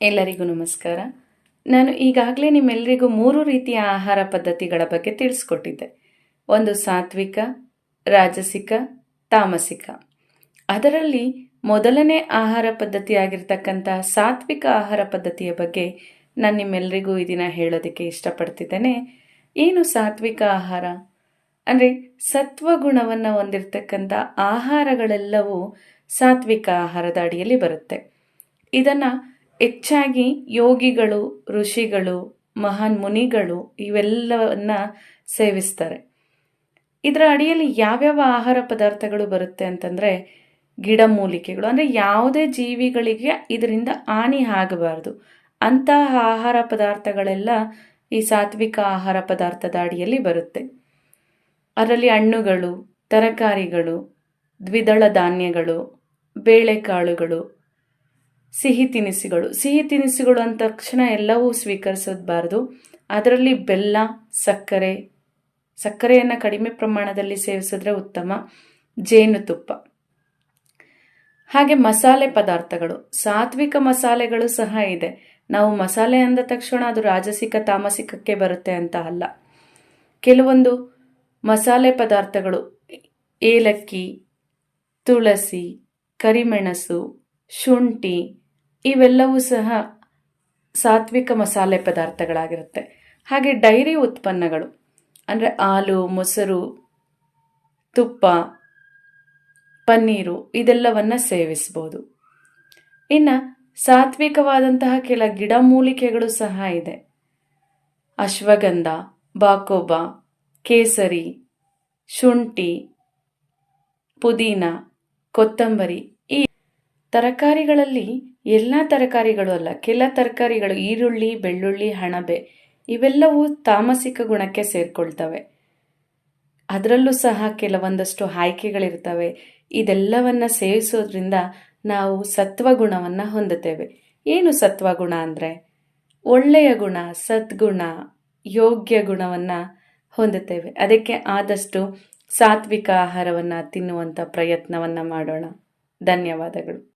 ಎಲ್ಲರಿಗೂ ನಮಸ್ಕಾರ. ನಾನು ಈಗಾಗಲೇ ನಿಮ್ಮೆಲ್ಲರಿಗೂ ಮೂರು ರೀತಿಯ ಆಹಾರ ಪದ್ಧತಿಗಳ ಬಗ್ಗೆ ತಿಳಿಸ್ಕೊಟ್ಟಿದ್ದೆ. ಒಂದು ಸಾತ್ವಿಕ, ರಾಜಸಿಕ, ತಾಮಸಿಕ. ಅದರಲ್ಲಿ ಮೊದಲನೇ ಆಹಾರ ಪದ್ಧತಿಯಾಗಿರ್ತಕ್ಕಂಥ ಸಾತ್ವಿಕ ಆಹಾರ ಪದ್ಧತಿಯ ಬಗ್ಗೆ ನಾನು ನಿಮ್ಮೆಲ್ಲರಿಗೂ ಈ ದಿನ ಹೇಳೋದಕ್ಕೆ ಇಷ್ಟಪಡ್ತಿದ್ದೇನೆ. ಏನು ಸಾತ್ವಿಕ ಆಹಾರ? ಅಂದರೆ ಸತ್ವಗುಣವನ್ನು ಹೊಂದಿರತಕ್ಕಂಥ ಆಹಾರಗಳೆಲ್ಲವೂ ಸಾತ್ವಿಕ ಆಹಾರದ ಅಡಿಯಲ್ಲಿ ಬರುತ್ತೆ. ಇದನ್ನು ಹೆಚ್ಚಾಗಿ ಯೋಗಿಗಳು, ಋಷಿಗಳು, ಮಹಾನ್ ಮುನಿಗಳು ಇವೆಲ್ಲವನ್ನ ಸೇವಿಸ್ತಾರೆ. ಇದರ ಅಡಿಯಲ್ಲಿ ಯಾವ್ಯಾವ ಆಹಾರ ಪದಾರ್ಥಗಳು ಬರುತ್ತೆ ಅಂತಂದರೆ ಗಿಡಮೂಲಿಕೆಗಳು ಅಂದರೆ ಯಾವುದೇ ಜೀವಿಗಳಿಗೆ ಇದರಿಂದ ಹಾನಿ ಆಗಬಾರ್ದು. ಅಂತಹ ಆಹಾರ ಪದಾರ್ಥಗಳೆಲ್ಲ ಈ ಸಾತ್ವಿಕ ಆಹಾರ ಪದಾರ್ಥದ ಅಡಿಯಲ್ಲಿ ಬರುತ್ತೆ. ಅದರಲ್ಲಿ ಹಣ್ಣುಗಳು, ತರಕಾರಿಗಳು, ದ್ವಿದಳ ಧಾನ್ಯಗಳು, ಬೇಳೆಕಾಳುಗಳು ಸಿಹಿ ತಿನಿಸುಗಳು. ಸಿಹಿ ತಿನಿಸುಗಳು ಅಂದ ತಕ್ಷಣ ಎಲ್ಲವೂ ಸ್ವೀಕರಿಸಬಾರ್ದು ಅದರಲ್ಲಿ ಬೆಲ್ಲ, ಸಕ್ಕರೆ, ಸಕ್ಕರೆಯನ್ನು ಕಡಿಮೆ ಪ್ರಮಾಣದಲ್ಲಿ ಸೇವಿಸಿದ್ರೆ ಉತ್ತಮ. ಜೇನುತುಪ್ಪ ಹಾಗೆ ಮಸಾಲೆ ಪದಾರ್ಥಗಳು. ಸಾತ್ವಿಕ ಮಸಾಲೆಗಳು ಸಹ ಇದೆ. ನಾವು ಮಸಾಲೆ ಅಂದ ತಕ್ಷಣ ಅದು ರಾಜಸಿಕ, ತಾಮಸಿಕಕ್ಕೆ ಬರುತ್ತೆ ಅಂತ ಅಲ್ಲ. ಕೆಲವೊಂದು ಮಸಾಲೆ ಪದಾರ್ಥಗಳು ಏಲಕ್ಕಿ, ತುಳಸಿ, ಕರಿಮೆಣಸು ಶುಂಠಿ ಇವೆಲ್ಲವೂ ಸಹ ಸಾತ್ವಿಕ ಮಸಾಲೆ ಪದಾರ್ಥಗಳಾಗಿರುತ್ತೆ. ಹಾಗೆ ಡೈರಿ ಉತ್ಪನ್ನಗಳು, ಅಂದರೆ ಹಾಲು, ಮೊಸರು, ತುಪ್ಪ, ಪನ್ನೀರು ಇದೆಲ್ಲವನ್ನ ಸೇವಿಸ್ಬೋದು. ಇನ್ನು ಸಾತ್ವಿಕವಾದಂತಹ ಕೆಲ ಗಿಡಮೂಲಿಕೆಗಳು ಸಹ ಇದೆ. ಅಶ್ವಗಂಧ, ಬಾಕೋಬ, ಕೇಸರಿ, ಶುಂಠಿ, ಪುದೀನ, ಕೊತ್ತಂಬರಿ ತರಕಾರಿಗಳಲ್ಲಿ ಎಲ್ಲ ತರಕಾರಿಗಳು ಅಲ್ಲ, ಕೆಲ ತರಕಾರಿಗಳು ಈರುಳ್ಳಿ, ಬೆಳ್ಳುಳ್ಳಿ, ಹಣಬೆ, ಇವೆಲ್ಲವೂ ತಾಮಸಿಕ ಗುಣಕ್ಕೆ ಸೇರ್ಕೊಳ್ತವೆ. ಅದರಲ್ಲೂ ಸಹ ಕೆಲವೊಂದಷ್ಟು ಆಯ್ಕೆಗಳಿರ್ತವೆ. ಇದೆಲ್ಲವನ್ನ ಸೇವಿಸೋದ್ರಿಂದ ನಾವು ಸತ್ವಗುಣವನ್ನು ಹೊಂದುತ್ತೇವೆ. ಏನು ಸತ್ವಗುಣ ಅಂದರೆ? ಒಳ್ಳೆಯ ಗುಣ, ಸದ್ಗುಣ, ಯೋಗ್ಯ ಗುಣವನ್ನು ಹೊಂದುತ್ತೇವೆ. ಅದಕ್ಕೆ ಆದಷ್ಟು ಸಾತ್ವಿಕ ಆಹಾರವನ್ನು ತಿನ್ನುವಂಥ ಪ್ರಯತ್ನವನ್ನು ಮಾಡೋಣ. ಧನ್ಯವಾದಗಳು.